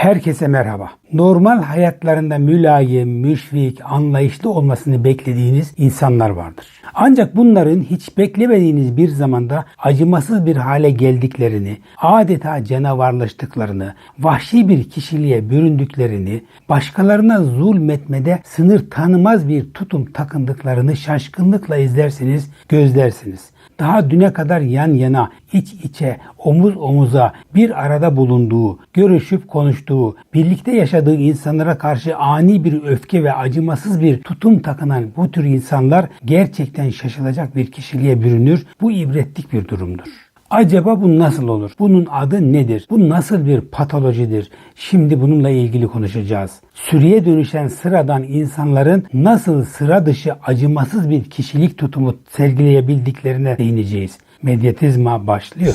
Herkese merhaba. Normal hayatlarında mülayim, müşfik, anlayışlı olmasını beklediğiniz insanlar vardır. Ancak bunların hiç beklemediğiniz bir zamanda acımasız bir hale geldiklerini, adeta canavarlaştıklarını, vahşi bir kişiliğe büründüklerini, başkalarına zulmetmede sınır tanımaz bir tutum takındıklarını şaşkınlıkla izlersiniz, gözlersiniz daha düne kadar yan yana, iç içe, omuz omuza bir arada bulunduğu, görüşüp konuştuğu, birlikte yaşadığı insanlara karşı ani bir öfke ve acımasız bir tutum takınan bu tür insanlar gerçekten şaşılacak bir kişiliğe bürünür. Bu ibretlik bir durumdur. Acaba bu nasıl olur? Bunun adı nedir? Bu nasıl bir patolojidir? Şimdi bununla ilgili konuşacağız. Sürüye dönüşen sıradan insanların nasıl sıra dışı acımasız bir kişilik tutumu sergileyebildiklerine değineceğiz. Medyatizma başlıyor.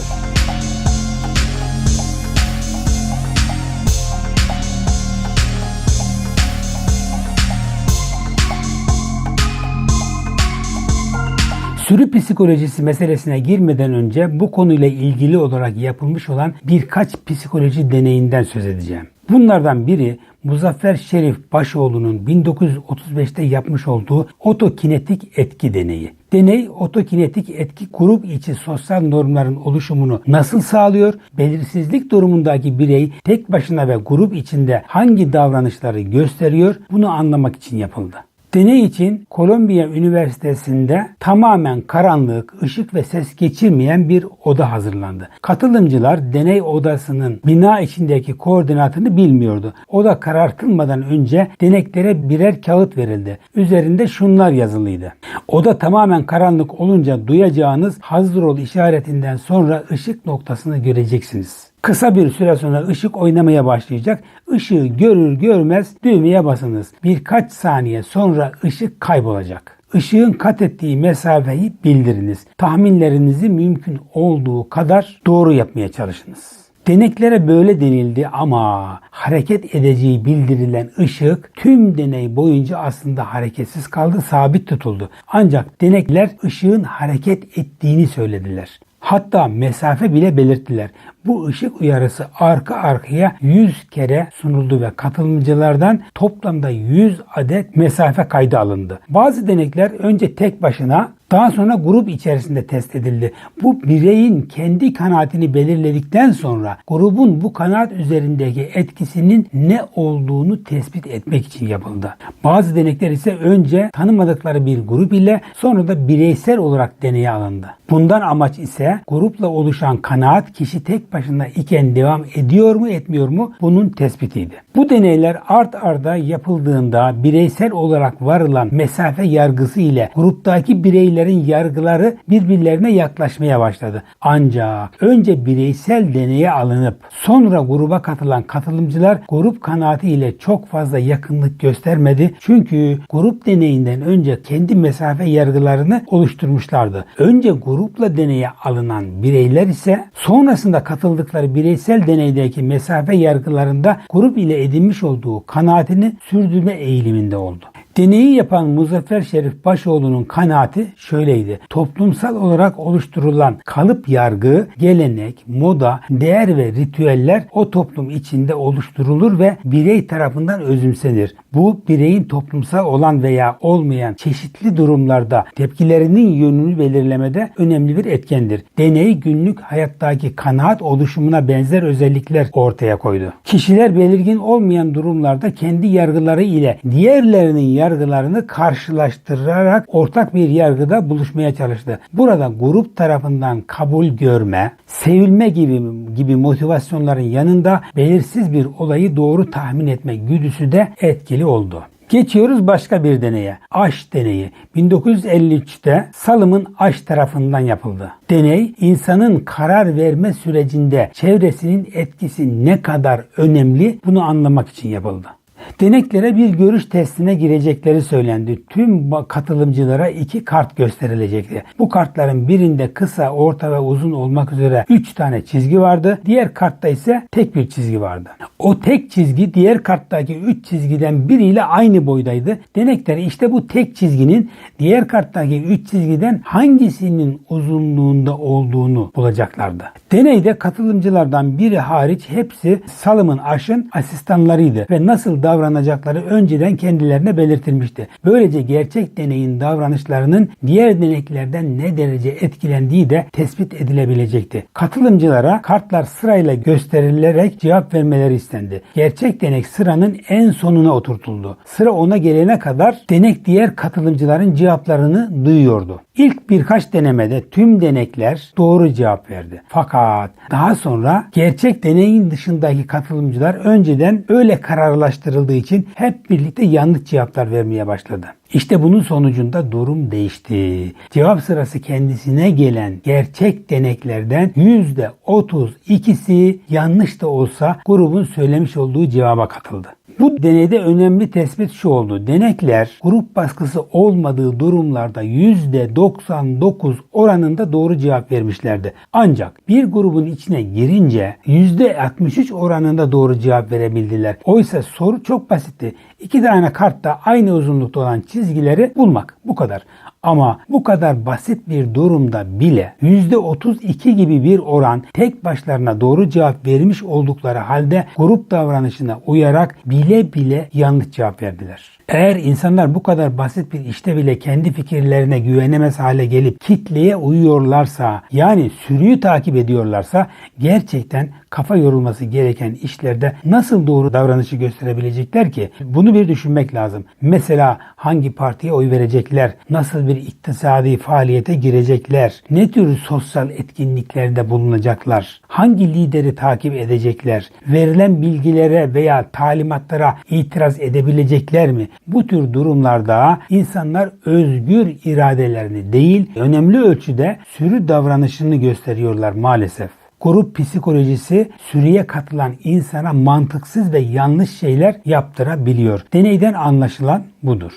Sürü psikolojisi meselesine girmeden önce bu konuyla ilgili olarak yapılmış olan birkaç psikoloji deneyinden söz edeceğim. Bunlardan biri Muzaffer Şerif Başoğlu'nun 1935'te yapmış olduğu otokinetik etki deneyi. Deney otokinetik etki grup içi sosyal normların oluşumunu nasıl sağlıyor? Belirsizlik durumundaki birey tek başına ve grup içinde hangi davranışları gösteriyor? Bunu anlamak için yapıldı. Deney için Kolombiya Üniversitesi'nde tamamen karanlık, ışık ve ses geçirmeyen bir oda hazırlandı. Katılımcılar deney odasının bina içindeki koordinatını bilmiyordu. Oda karartılmadan önce deneklere birer kağıt verildi. Üzerinde şunlar yazılıydı. Oda tamamen karanlık olunca duyacağınız hazır ol işaretinden sonra ışık noktasını göreceksiniz. Kısa bir süre sonra ışık oynamaya başlayacak. Işığı görür görmez düğmeye basınız. Birkaç saniye sonra ışık kaybolacak. Işığın kat ettiği mesafeyi bildiriniz. Tahminlerinizi mümkün olduğu kadar doğru yapmaya çalışınız. Deneklere böyle denildi ama hareket edeceği bildirilen ışık tüm deney boyunca aslında hareketsiz kaldı, sabit tutuldu. Ancak denekler ışığın hareket ettiğini söylediler. Hatta mesafe bile belirttiler. Bu ışık uyarısı arka arkaya 100 kere sunuldu ve katılımcılardan toplamda 100 adet mesafe kaydı alındı. Bazı denekler önce tek başına daha sonra grup içerisinde test edildi. Bu bireyin kendi kanaatini belirledikten sonra grubun bu kanaat üzerindeki etkisinin ne olduğunu tespit etmek için yapıldı. Bazı denekler ise önce tanımadıkları bir grup ile sonra da bireysel olarak deneye alındı. Bundan amaç ise grupla oluşan kanaat kişi tek başına iken devam ediyor mu etmiyor mu bunun tespitiydi. Bu deneyler art arda yapıldığında bireysel olarak varılan mesafe yargısı ile gruptaki bireylerin yargıları birbirlerine yaklaşmaya başladı. Ancak önce bireysel deneye alınıp sonra gruba katılan katılımcılar grup kanaati ile çok fazla yakınlık göstermedi. Çünkü grup deneyinden önce kendi mesafe yargılarını oluşturmuşlardı. Önce grupla deneye alınan bireyler ise sonrasında katıldıkları bireysel deneydeki mesafe yargılarında grup ile edinmiş olduğu kanaatini sürdürme eğiliminde oldu. Deneyi yapan Muzaffer Şerif Başoğlu'nun kanaati şöyleydi. Toplumsal olarak oluşturulan kalıp yargı, gelenek, moda, değer ve ritüeller o toplum içinde oluşturulur ve birey tarafından özümsenir. Bu bireyin toplumsal olan veya olmayan çeşitli durumlarda tepkilerinin yönünü belirlemede önemli bir etkendir. Deney günlük hayattaki kanaat oluşumuna benzer özellikler ortaya koydu. Kişiler belirgin olmayan durumlarda kendi yargıları ile diğerlerinin yargılarını karşılaştırarak ortak bir yargıda buluşmaya çalıştı. Burada grup tarafından kabul görme, sevilme gibi gibi motivasyonların yanında belirsiz bir olayı doğru tahmin etme güdüsü de etkili oldu. Geçiyoruz başka bir deneye. Aş deneyi. 1953'te Salım'ın Aş tarafından yapıldı. Deney insanın karar verme sürecinde çevresinin etkisi ne kadar önemli bunu anlamak için yapıldı. Deneklere bir görüş testine girecekleri söylendi. Tüm katılımcılara iki kart gösterilecekti. Bu kartların birinde kısa, orta ve uzun olmak üzere 3 tane çizgi vardı. Diğer kartta ise tek bir çizgi vardı. O tek çizgi diğer karttaki 3 çizgiden biriyle aynı boydaydı. Denekler işte bu tek çizginin diğer karttaki 3 çizgiden hangisinin uzunluğunda olduğunu bulacaklardı. Deneyde katılımcılardan biri hariç hepsi Salım'ın Aş'ın asistanlarıydı ve nasıl davranacakları önceden kendilerine belirtilmişti. Böylece gerçek deneyin davranışlarının diğer deneklerden ne derece etkilendiği de tespit edilebilecekti. Katılımcılara kartlar sırayla gösterilerek cevap vermeleri istendi. Gerçek denek sıranın en sonuna oturtuldu. Sıra ona gelene kadar denek diğer katılımcıların cevaplarını duyuyordu. İlk birkaç denemede tüm denekler doğru cevap verdi. Fakat daha sonra gerçek deneyin dışındaki katılımcılar önceden öyle kararlaştırıldığı için hep birlikte yanlış cevaplar vermeye başladı. İşte bunun sonucunda durum değişti. Cevap sırası kendisine gelen gerçek deneklerden %32'si yanlış da olsa grubun söylemiş olduğu cevaba katıldı. Bu deneyde önemli tespit şu oldu. Denekler grup baskısı olmadığı durumlarda %99 oranında doğru cevap vermişlerdi. Ancak bir grubun içine girince %63 oranında doğru cevap verebildiler. Oysa soru çok basitti. İki tane kartta aynı uzunlukta olan çizgileri bulmak. Bu kadar. Ama bu kadar basit bir durumda bile %32 gibi bir oran tek başlarına doğru cevap vermiş oldukları halde grup davranışına uyarak bile bile yanlış cevap verdiler. Eğer insanlar bu kadar basit bir işte bile kendi fikirlerine güvenemez hale gelip kitleye uyuyorlarsa yani sürüyü takip ediyorlarsa gerçekten kafa yorulması gereken işlerde nasıl doğru davranışı gösterebilecekler ki? Bunu bir düşünmek lazım. Mesela hangi partiye oy verecekler? Nasıl bir iktisadi faaliyete girecekler? Ne tür sosyal etkinliklerde bulunacaklar? Hangi lideri takip edecekler? Verilen bilgilere veya talimatlara itiraz edebilecekler mi? Bu tür durumlarda insanlar özgür iradelerini değil, önemli ölçüde sürü davranışını gösteriyorlar maalesef. Grup psikolojisi sürüye katılan insana mantıksız ve yanlış şeyler yaptırabiliyor. Deneyden anlaşılan budur.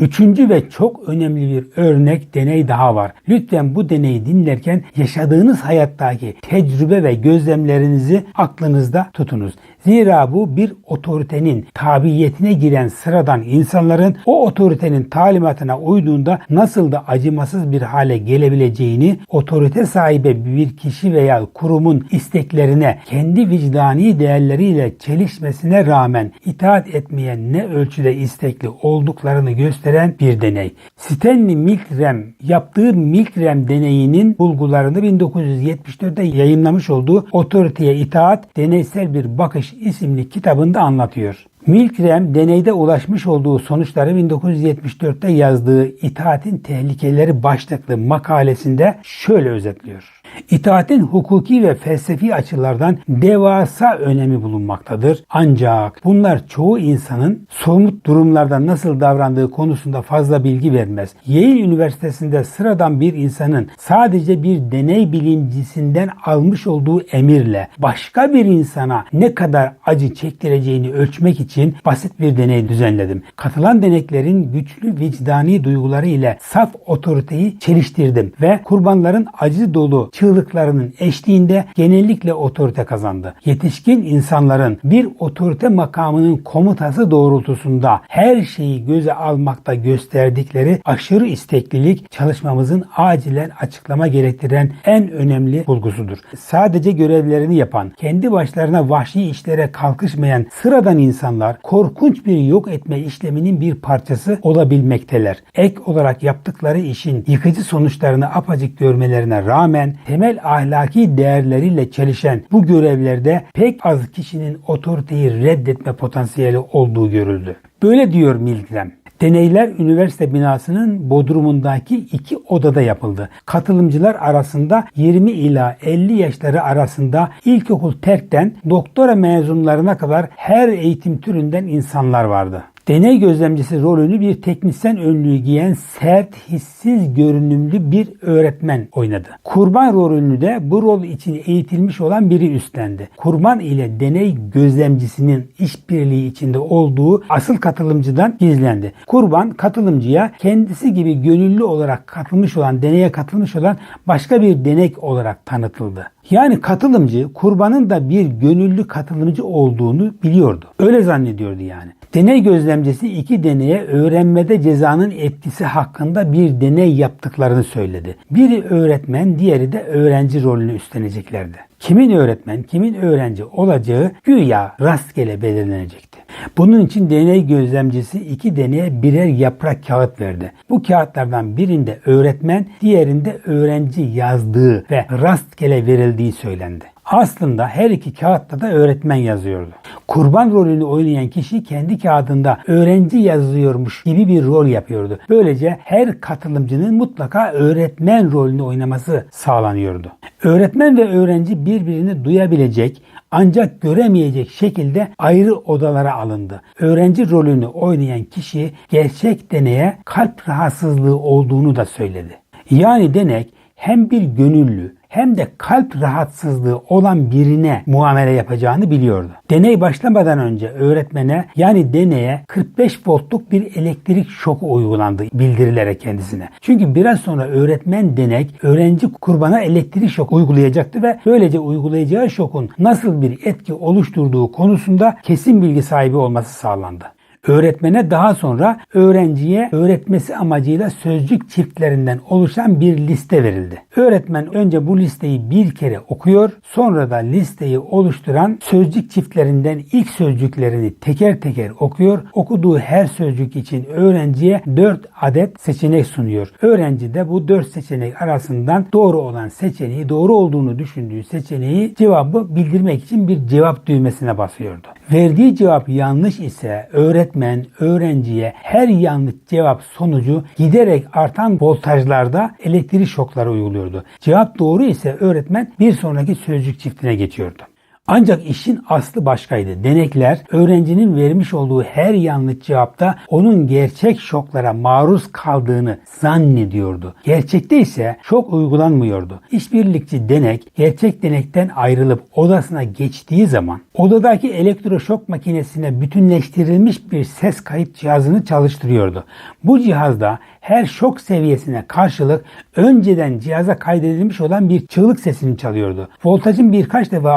Üçüncü ve çok önemli bir örnek deney daha var. Lütfen bu deneyi dinlerken yaşadığınız hayattaki tecrübe ve gözlemlerinizi aklınızda tutunuz. Zira bu bir otoritenin tabiyetine giren sıradan insanların o otoritenin talimatına uyduğunda nasıl da acımasız bir hale gelebileceğini, otorite sahibi bir kişi veya kurumun isteklerine kendi vicdani değerleriyle çelişmesine rağmen itaat etmeye ne ölçüde istekli olduklarını gösteren bir deney. Stanley Milgram yaptığı Milgram deneyinin bulgularını 1974'te yayınlamış olduğu Otoriteye itaat Deneysel Bir Bakış isimli kitabında anlatıyor. Milgram deneyde ulaşmış olduğu sonuçları 1974'te yazdığı İtaatin Tehlikeleri başlıklı makalesinde şöyle özetliyor. İtaatin hukuki ve felsefi açılardan devasa önemi bulunmaktadır. Ancak bunlar çoğu insanın somut durumlarda nasıl davrandığı konusunda fazla bilgi vermez. Yale Üniversitesi'nde sıradan bir insanın sadece bir deney bilimcisinden almış olduğu emirle başka bir insana ne kadar acı çektireceğini ölçmek için basit bir deney düzenledim. Katılan deneklerin güçlü vicdani duyguları ile saf otoriteyi çeliştirdim ve kurbanların acı dolu çığlıklarının eşliğinde genellikle otorite kazandı. Yetişkin insanların bir otorite makamının komutası doğrultusunda her şeyi göze almakta gösterdikleri aşırı isteklilik çalışmamızın acilen açıklama gerektiren en önemli bulgusudur. Sadece görevlerini yapan, kendi başlarına vahşi işlere kalkışmayan sıradan insanlar korkunç bir yok etme işleminin bir parçası olabilmekteler. Ek olarak yaptıkları işin yıkıcı sonuçlarını apacık görmelerine rağmen temel ahlaki değerleriyle çelişen bu görevlerde pek az kişinin otoriteyi reddetme potansiyeli olduğu görüldü. Böyle diyor Milgram. Deneyler üniversite binasının bodrumundaki iki odada yapıldı. Katılımcılar arasında 20 ila 50 yaşları arasında ilkokul terkten doktora mezunlarına kadar her eğitim türünden insanlar vardı. Deney gözlemcisi rolünü bir teknisyen önlüğü giyen sert, hissiz görünümlü bir öğretmen oynadı. Kurban rolünü de bu rol için eğitilmiş olan biri üstlendi. Kurban ile deney gözlemcisinin işbirliği içinde olduğu asıl katılımcıdan gizlendi. Kurban katılımcıya kendisi gibi gönüllü olarak katılmış olan, deneye katılmış olan başka bir denek olarak tanıtıldı. Yani katılımcı kurbanın da bir gönüllü katılımcı olduğunu biliyordu. Öyle zannediyordu yani. Deney gözlemcisi iki deneye öğrenmede cezanın etkisi hakkında bir deney yaptıklarını söyledi. Biri öğretmen, diğeri de öğrenci rolünü üstleneceklerdi. Kimin öğretmen, kimin öğrenci olacağı güya rastgele belirlenecekti. Bunun için deney gözlemcisi iki deneye birer yaprak kağıt verdi. Bu kağıtlardan birinde öğretmen, diğerinde öğrenci yazdığı ve rastgele verildiği söylendi. Aslında her iki kağıtta da öğretmen yazıyordu. Kurban rolünü oynayan kişi kendi kağıdında öğrenci yazıyormuş gibi bir rol yapıyordu. Böylece her katılımcının mutlaka öğretmen rolünü oynaması sağlanıyordu. Öğretmen ve öğrenci birbirini duyabilecek ancak göremeyecek şekilde ayrı odalara alındı. Öğrenci rolünü oynayan kişi gerçek deneye kalp rahatsızlığı olduğunu da söyledi. Yani denek hem bir gönüllü hem de kalp rahatsızlığı olan birine muamele yapacağını biliyordu. Deney başlamadan önce öğretmene yani deneye 45 voltluk bir elektrik şoku uygulandı bildirilerek kendisine. Çünkü biraz sonra öğretmen denek öğrenci kurbana elektrik şok uygulayacaktı ve böylece uygulayacağı şokun nasıl bir etki oluşturduğu konusunda kesin bilgi sahibi olması sağlandı. Öğretmene daha sonra öğrenciye öğretmesi amacıyla sözcük çiftlerinden oluşan bir liste verildi. Öğretmen önce bu listeyi bir kere okuyor, sonra da listeyi oluşturan sözcük çiftlerinden ilk sözcüklerini teker teker okuyor. Okuduğu her sözcük için öğrenciye 4 adet seçenek sunuyor. Öğrenci de bu 4 seçenek arasından doğru olan seçeneği, doğru olduğunu düşündüğü seçeneği cevabı bildirmek için bir cevap düğmesine basıyordu. Verdiği cevap yanlış ise öğretmen öğrenciye her yanlış cevap sonucu giderek artan voltajlarda elektrik şokları uyguluyordu. Cevap doğru ise öğretmen bir sonraki sözcük çiftine geçiyordu. Ancak işin aslı başkaydı. Denekler öğrencinin vermiş olduğu her yanlış cevapta onun gerçek şoklara maruz kaldığını zannediyordu. Gerçekte ise şok uygulanmıyordu. İşbirlikçi denek gerçek denekten ayrılıp odasına geçtiği zaman odadaki elektroşok makinesine bütünleştirilmiş bir ses kayıt cihazını çalıştırıyordu. Bu cihazda her şok seviyesine karşılık önceden cihaza kaydedilmiş olan bir çığlık sesini çalıyordu. Voltajın birkaç defa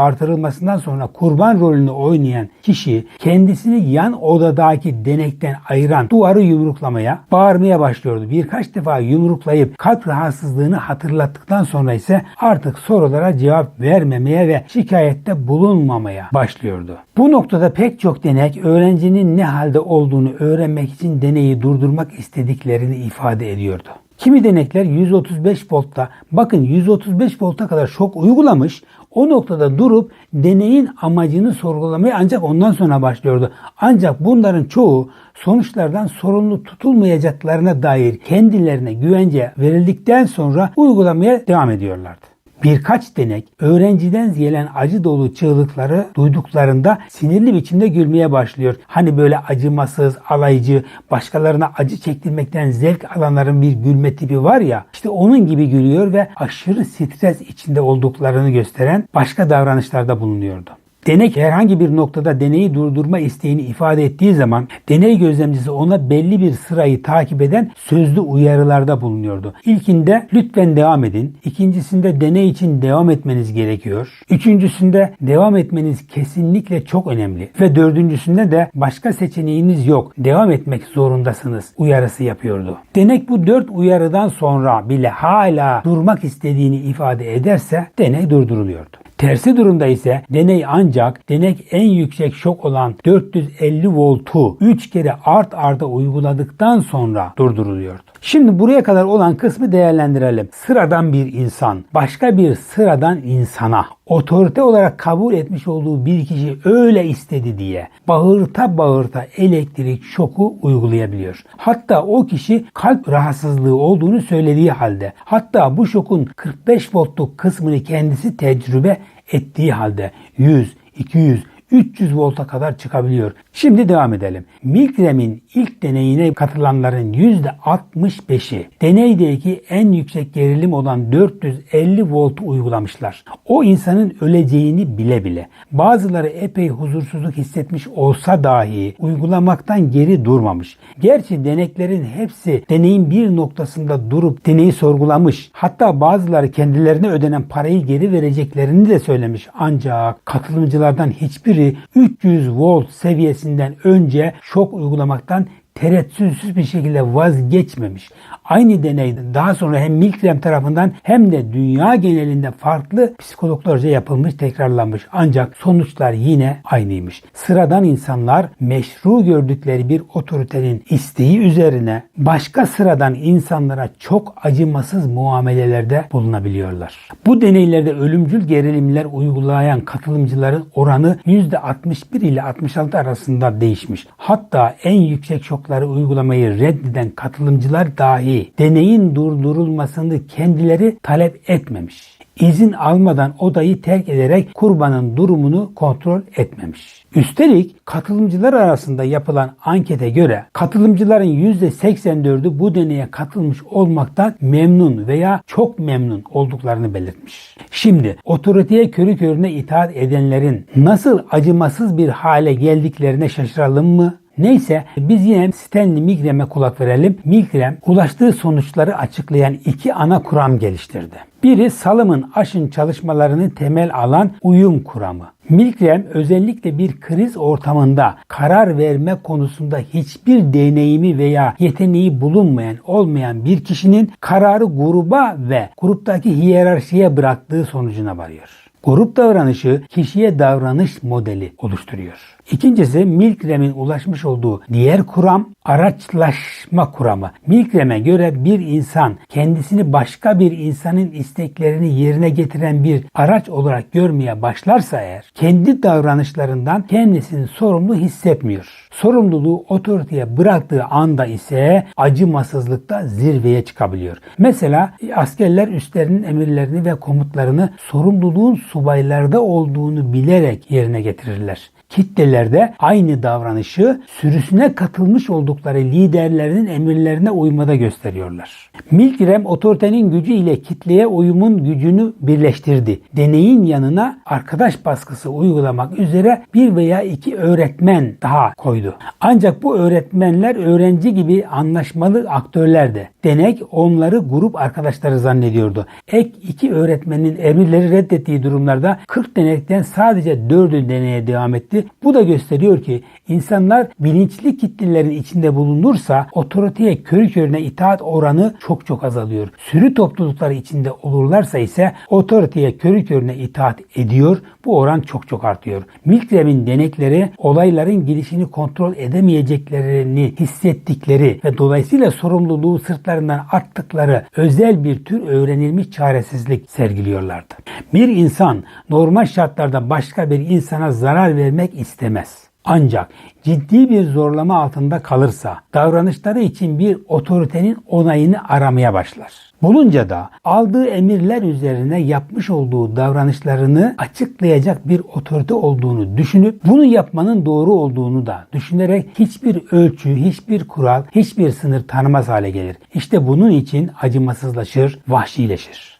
artırılmasından sonra kurban rolünü oynayan kişi kendisini yan odadaki denekten ayıran duvarı yumruklamaya, bağırmaya başlıyordu. Birkaç defa yumruklayıp kalp rahatsızlığını hatırlattıktan sonra ise artık sorulara cevap vermemeye ve şikayette bulunmamaya başlıyordu. Bu noktada pek çok denek öğrencinin ne halde olduğunu öğrenmek için deneyi durdurmak istediklerini ifade ediyordu. Kimi denekler 135 voltta bakın 135 volta kadar şok uygulamış o noktada durup deneyin amacını sorgulamaya ancak ondan sonra başlıyordu. Ancak bunların çoğu sonuçlardan sorumlu tutulmayacaklarına dair kendilerine güvence verildikten sonra uygulamaya devam ediyorlardı. Birkaç denek öğrenciden gelen acı dolu çığlıkları duyduklarında sinirli biçimde gülmeye başlıyor. Hani böyle acımasız, alaycı, başkalarına acı çektirmekten zevk alanların bir gülme tipi var ya. işte onun gibi gülüyor ve aşırı stres içinde olduklarını gösteren başka davranışlarda bulunuyordu. Denek herhangi bir noktada deneyi durdurma isteğini ifade ettiği zaman deney gözlemcisi ona belli bir sırayı takip eden sözlü uyarılarda bulunuyordu. İlkinde lütfen devam edin. İkincisinde deney için devam etmeniz gerekiyor. Üçüncüsünde devam etmeniz kesinlikle çok önemli. Ve dördüncüsünde de başka seçeneğiniz yok. Devam etmek zorundasınız uyarısı yapıyordu. Denek bu dört uyarıdan sonra bile hala durmak istediğini ifade ederse deney durduruluyordu. Tersi durumda ise deney ancak denek en yüksek şok olan 450 voltu 3 kere art arda uyguladıktan sonra durduruluyordu. Şimdi buraya kadar olan kısmı değerlendirelim. Sıradan bir insan başka bir sıradan insana otorite olarak kabul etmiş olduğu bir kişi öyle istedi diye bağırta bağırta elektrik şoku uygulayabiliyor. Hatta o kişi kalp rahatsızlığı olduğunu söylediği halde hatta bu şokun 45 voltluk kısmını kendisi tecrübe ettiği halde 100, 200, 300 volta kadar çıkabiliyor. Şimdi devam edelim. Milgram'in ilk deneyine katılanların %65'i deneydeki en yüksek gerilim olan 450 volt uygulamışlar. O insanın öleceğini bile bile. Bazıları epey huzursuzluk hissetmiş olsa dahi uygulamaktan geri durmamış. Gerçi deneklerin hepsi deneyin bir noktasında durup deneyi sorgulamış. Hatta bazıları kendilerine ödenen parayı geri vereceklerini de söylemiş. Ancak katılımcılardan hiçbiri 300 volt seviyesinden önce şok uygulamaktan tereddütsüz bir şekilde vazgeçmemiş. Aynı deney daha sonra hem Milgram tarafından hem de dünya genelinde farklı psikologlarca yapılmış, tekrarlanmış. Ancak sonuçlar yine aynıymış. Sıradan insanlar meşru gördükleri bir otoritenin isteği üzerine başka sıradan insanlara çok acımasız muamelelerde bulunabiliyorlar. Bu deneylerde ölümcül gerilimler uygulayan katılımcıların oranı %61 ile 66 arasında değişmiş. Hatta en yüksek şokları uygulamayı reddeden katılımcılar dahi deneyin durdurulmasını kendileri talep etmemiş. İzin almadan odayı terk ederek kurbanın durumunu kontrol etmemiş. Üstelik katılımcılar arasında yapılan ankete göre katılımcıların %84'ü bu deneye katılmış olmaktan memnun veya çok memnun olduklarını belirtmiş. Şimdi otoriteye körü körüne itaat edenlerin nasıl acımasız bir hale geldiklerine şaşıralım mı? Neyse biz yine Stanley Milgram'e kulak verelim. Milgram ulaştığı sonuçları açıklayan iki ana kuram geliştirdi. Biri Salım'ın aşın çalışmalarını temel alan uyum kuramı. Milgram özellikle bir kriz ortamında karar verme konusunda hiçbir deneyimi veya yeteneği bulunmayan olmayan bir kişinin kararı gruba ve gruptaki hiyerarşiye bıraktığı sonucuna varıyor. Grup davranışı kişiye davranış modeli oluşturuyor. İkincisi Milgram'in ulaşmış olduğu diğer kuram araçlaşma kuramı. Milgram'e göre bir insan kendisini başka bir insanın isteklerini yerine getiren bir araç olarak görmeye başlarsa eğer kendi davranışlarından kendisini sorumlu hissetmiyor. Sorumluluğu otoriteye bıraktığı anda ise acımasızlıkta zirveye çıkabiliyor. Mesela askerler üstlerinin emirlerini ve komutlarını sorumluluğun subaylarda olduğunu bilerek yerine getirirler kitlelerde aynı davranışı sürüsüne katılmış oldukları liderlerinin emirlerine uymada gösteriyorlar. Milgram otoritenin gücü ile kitleye uyumun gücünü birleştirdi. Deneyin yanına arkadaş baskısı uygulamak üzere bir veya iki öğretmen daha koydu. Ancak bu öğretmenler öğrenci gibi anlaşmalı aktörlerdi. Denek onları grup arkadaşları zannediyordu. Ek iki öğretmenin emirleri reddettiği durumlarda 40 denekten sadece 4'ü deneye devam etti bu da gösteriyor ki insanlar bilinçli kitlelerin içinde bulunursa otoriteye körü körüne itaat oranı çok çok azalıyor. Sürü toplulukları içinde olurlarsa ise otoriteye körü körüne itaat ediyor. Bu oran çok çok artıyor. Milgram'in denekleri olayların gidişini kontrol edemeyeceklerini hissettikleri ve dolayısıyla sorumluluğu sırtlarından attıkları özel bir tür öğrenilmiş çaresizlik sergiliyorlardı. Bir insan normal şartlarda başka bir insana zarar vermek istemez. Ancak ciddi bir zorlama altında kalırsa davranışları için bir otoritenin onayını aramaya başlar. Bulunca da aldığı emirler üzerine yapmış olduğu davranışlarını açıklayacak bir otorite olduğunu düşünüp bunu yapmanın doğru olduğunu da düşünerek hiçbir ölçü, hiçbir kural, hiçbir sınır tanımaz hale gelir. İşte bunun için acımasızlaşır, vahşileşir.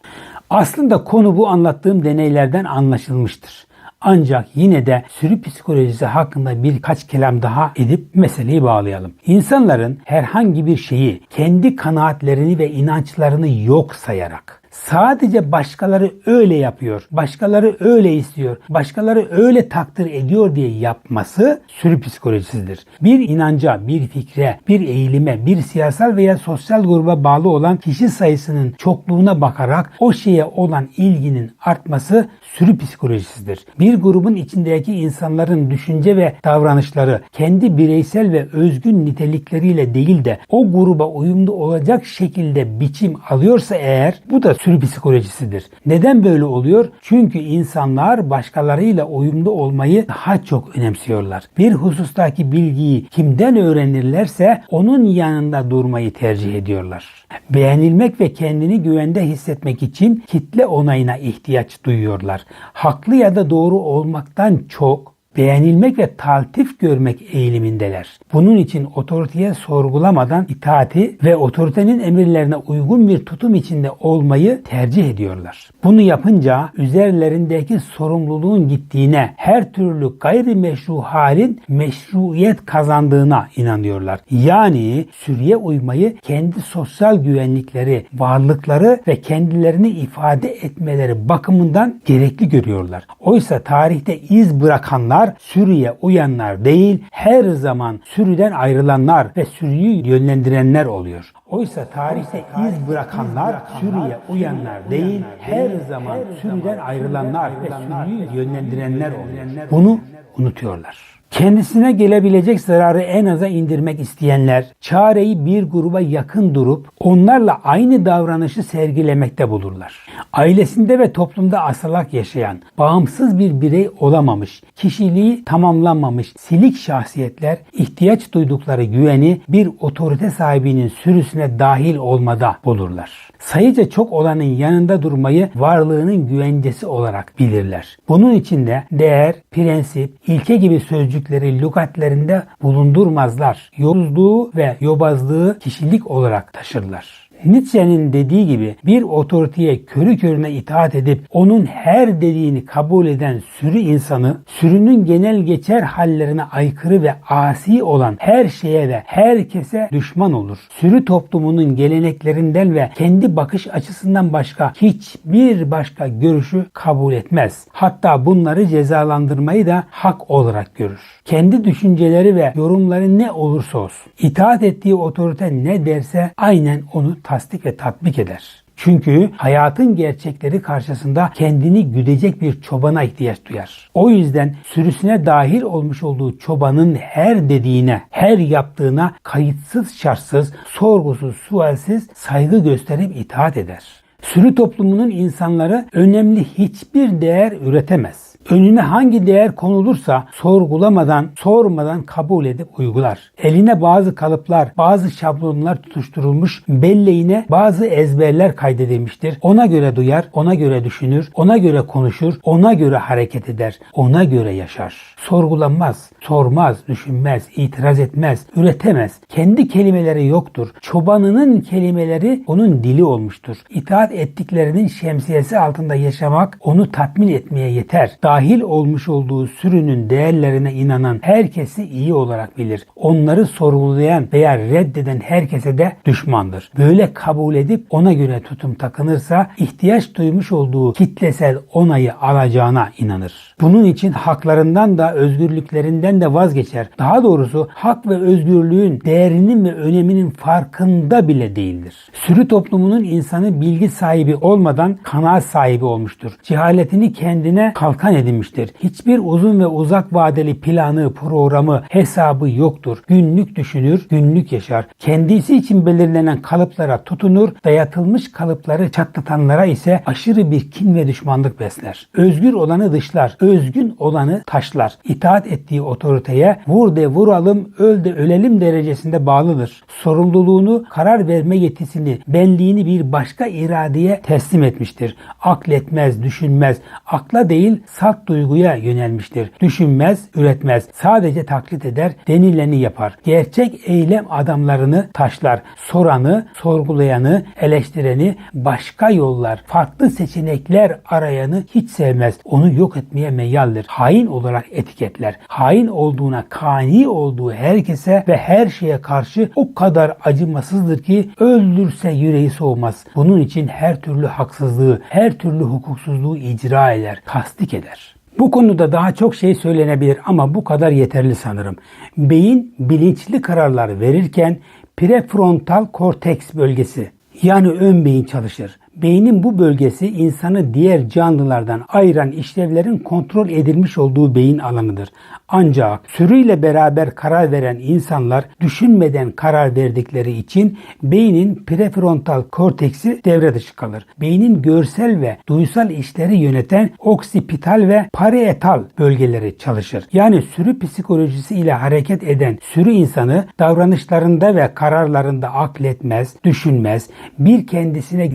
Aslında konu bu anlattığım deneylerden anlaşılmıştır. Ancak yine de sürü psikolojisi hakkında birkaç kelam daha edip meseleyi bağlayalım. İnsanların herhangi bir şeyi kendi kanaatlerini ve inançlarını yok sayarak sadece başkaları öyle yapıyor, başkaları öyle istiyor, başkaları öyle takdir ediyor diye yapması sürü psikolojisidir. Bir inanca, bir fikre, bir eğilime, bir siyasal veya sosyal gruba bağlı olan kişi sayısının çokluğuna bakarak o şeye olan ilginin artması sürü psikolojisidir. Bir grubun içindeki insanların düşünce ve davranışları kendi bireysel ve özgün nitelikleriyle değil de o gruba uyumlu olacak şekilde biçim alıyorsa eğer bu da sürü psikolojisidir. Neden böyle oluyor? Çünkü insanlar başkalarıyla uyumlu olmayı daha çok önemsiyorlar. Bir husustaki bilgiyi kimden öğrenirlerse onun yanında durmayı tercih ediyorlar. Beğenilmek ve kendini güvende hissetmek için kitle onayına ihtiyaç duyuyorlar. Haklı ya da doğru olmaktan çok beğenilmek ve taltif görmek eğilimindeler. Bunun için otoriteye sorgulamadan itaati ve otoritenin emirlerine uygun bir tutum içinde olmayı tercih ediyorlar. Bunu yapınca üzerlerindeki sorumluluğun gittiğine, her türlü gayrimeşru halin meşruiyet kazandığına inanıyorlar. Yani sürüye uymayı kendi sosyal güvenlikleri, varlıkları ve kendilerini ifade etmeleri bakımından gerekli görüyorlar. Oysa tarihte iz bırakanlar sürüye uyanlar değil, her zaman sürüden ayrılanlar ve sürüyü yönlendirenler oluyor. Oysa tarihte iz bırakanlar sürüye uyanlar değil, her zaman sürüden ayrılanlar ve sürüyü yönlendirenler oluyor. Bunu unutuyorlar. Kendisine gelebilecek zararı en aza indirmek isteyenler çareyi bir gruba yakın durup onlarla aynı davranışı sergilemekte bulurlar. Ailesinde ve toplumda asalak yaşayan, bağımsız bir birey olamamış, kişiliği tamamlanmamış silik şahsiyetler ihtiyaç duydukları güveni bir otorite sahibinin sürüsüne dahil olmada bulurlar. Sayıca çok olanın yanında durmayı varlığının güvencesi olarak bilirler. Bunun için de değer, prensip, ilke gibi sözcükleri lügatlerinde bulundurmazlar. Yolsuzluğu ve yobazlığı kişilik olarak taşırlar. Nietzsche'nin dediği gibi bir otoriteye körü körüne itaat edip onun her dediğini kabul eden sürü insanı sürünün genel geçer hallerine aykırı ve asi olan her şeye ve herkese düşman olur. Sürü toplumunun geleneklerinden ve kendi bakış açısından başka hiçbir başka görüşü kabul etmez. Hatta bunları cezalandırmayı da hak olarak görür. Kendi düşünceleri ve yorumları ne olursa olsun. İtaat ettiği otorite ne derse aynen onu tasdik ve tatbik eder. Çünkü hayatın gerçekleri karşısında kendini güdecek bir çobana ihtiyaç duyar. O yüzden sürüsüne dahil olmuş olduğu çobanın her dediğine, her yaptığına kayıtsız şartsız, sorgusuz, sualsiz saygı gösterip itaat eder. Sürü toplumunun insanları önemli hiçbir değer üretemez. Önüne hangi değer konulursa sorgulamadan, sormadan kabul edip uygular. Eline bazı kalıplar, bazı şablonlar tutuşturulmuş, belleğine bazı ezberler kaydedilmiştir. Ona göre duyar, ona göre düşünür, ona göre konuşur, ona göre hareket eder, ona göre yaşar. Sorgulanmaz, sormaz, düşünmez, itiraz etmez, üretemez. Kendi kelimeleri yoktur. Çobanının kelimeleri onun dili olmuştur. İtaat ettiklerinin şemsiyesi altında yaşamak onu tatmin etmeye yeter. Dahil olmuş olduğu sürünün değerlerine inanan herkesi iyi olarak bilir. Onları sorgulayan veya reddeden herkese de düşmandır. Böyle kabul edip ona göre tutum takınırsa ihtiyaç duymuş olduğu kitlesel onayı alacağına inanır. Bunun için haklarından da özgürlüklerinden de vazgeçer. Daha doğrusu hak ve özgürlüğün değerinin ve öneminin farkında bile değildir. Sürü toplumunun insanı bilgi sahibi olmadan kanaat sahibi olmuştur. Cehaletini kendine kalkan edinmiştir. Hiçbir uzun ve uzak vadeli planı, programı, hesabı yoktur. Günlük düşünür, günlük yaşar. Kendisi için belirlenen kalıplara tutunur, dayatılmış kalıpları çatlatanlara ise aşırı bir kin ve düşmanlık besler. Özgür olanı dışlar, özgün olanı taşlar. İtaat ettiği otoriteye vur de vuralım, öl de ölelim derecesinde bağlıdır. Sorumluluğunu, karar verme yetisini, benliğini bir başka iradeye teslim etmiştir. Akletmez, düşünmez, akla değil salt duyguya yönelmiştir. Düşünmez, üretmez, sadece taklit eder, denileni yapar. Gerçek eylem adamlarını taşlar. Soranı, sorgulayanı, eleştireni, başka yollar, farklı seçenekler arayanı hiç sevmez. Onu yok etmeye meyyaldir. Hain olarak etiketler. Hain olduğuna kani olduğu herkese ve her şeye karşı o kadar acımasızdır ki öldürse yüreği soğumaz. Bunun için her türlü haksızlığı, her türlü hukuksuzluğu icra eder, tasdik eder. Bu konuda daha çok şey söylenebilir ama bu kadar yeterli sanırım. Beyin bilinçli kararlar verirken prefrontal korteks bölgesi yani ön beyin çalışır. Beynin bu bölgesi insanı diğer canlılardan ayıran işlevlerin kontrol edilmiş olduğu beyin alanıdır. Ancak sürüyle beraber karar veren insanlar düşünmeden karar verdikleri için beynin prefrontal korteksi devre dışı kalır. Beynin görsel ve duysal işleri yöneten oksipital ve parietal bölgeleri çalışır. Yani sürü psikolojisi ile hareket eden sürü insanı davranışlarında ve kararlarında akletmez, düşünmez, bir kendisine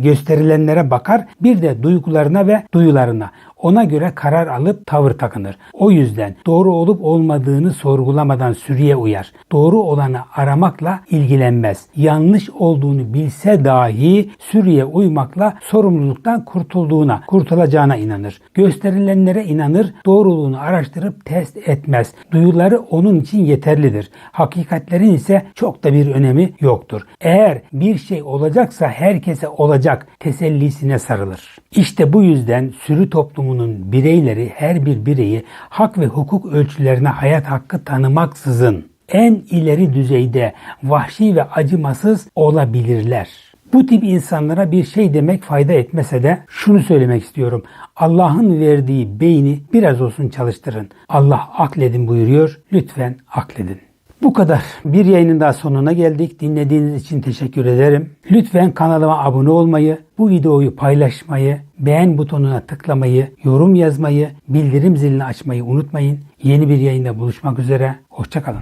gösterilenlere bakar, bir de duygularına ve duyularına. Ona göre karar alıp tavır takınır. O yüzden doğru olup olmadığını sorgulamadan sürüye uyar. Doğru olanı aramakla ilgilenmez. Yanlış olduğunu bilse dahi sürüye uymakla sorumluluktan kurtulduğuna, kurtulacağına inanır. Gösterilenlere inanır, doğruluğunu araştırıp test etmez. Duyuları onun için yeterlidir. Hakikatlerin ise çok da bir önemi yoktur. Eğer bir şey olacaksa herkese olacak tesellisine sarılır. İşte bu yüzden sürü toplumunun bireyleri her bir bireyi hak ve hukuk ölçülerine hayat hakkı tanımaksızın en ileri düzeyde vahşi ve acımasız olabilirler. Bu tip insanlara bir şey demek fayda etmese de şunu söylemek istiyorum. Allah'ın verdiği beyni biraz olsun çalıştırın. Allah akledin buyuruyor. Lütfen akledin. Bu kadar. Bir yayının daha sonuna geldik. Dinlediğiniz için teşekkür ederim. Lütfen kanalıma abone olmayı, bu videoyu paylaşmayı, beğen butonuna tıklamayı, yorum yazmayı, bildirim zilini açmayı unutmayın. Yeni bir yayında buluşmak üzere. Hoşçakalın.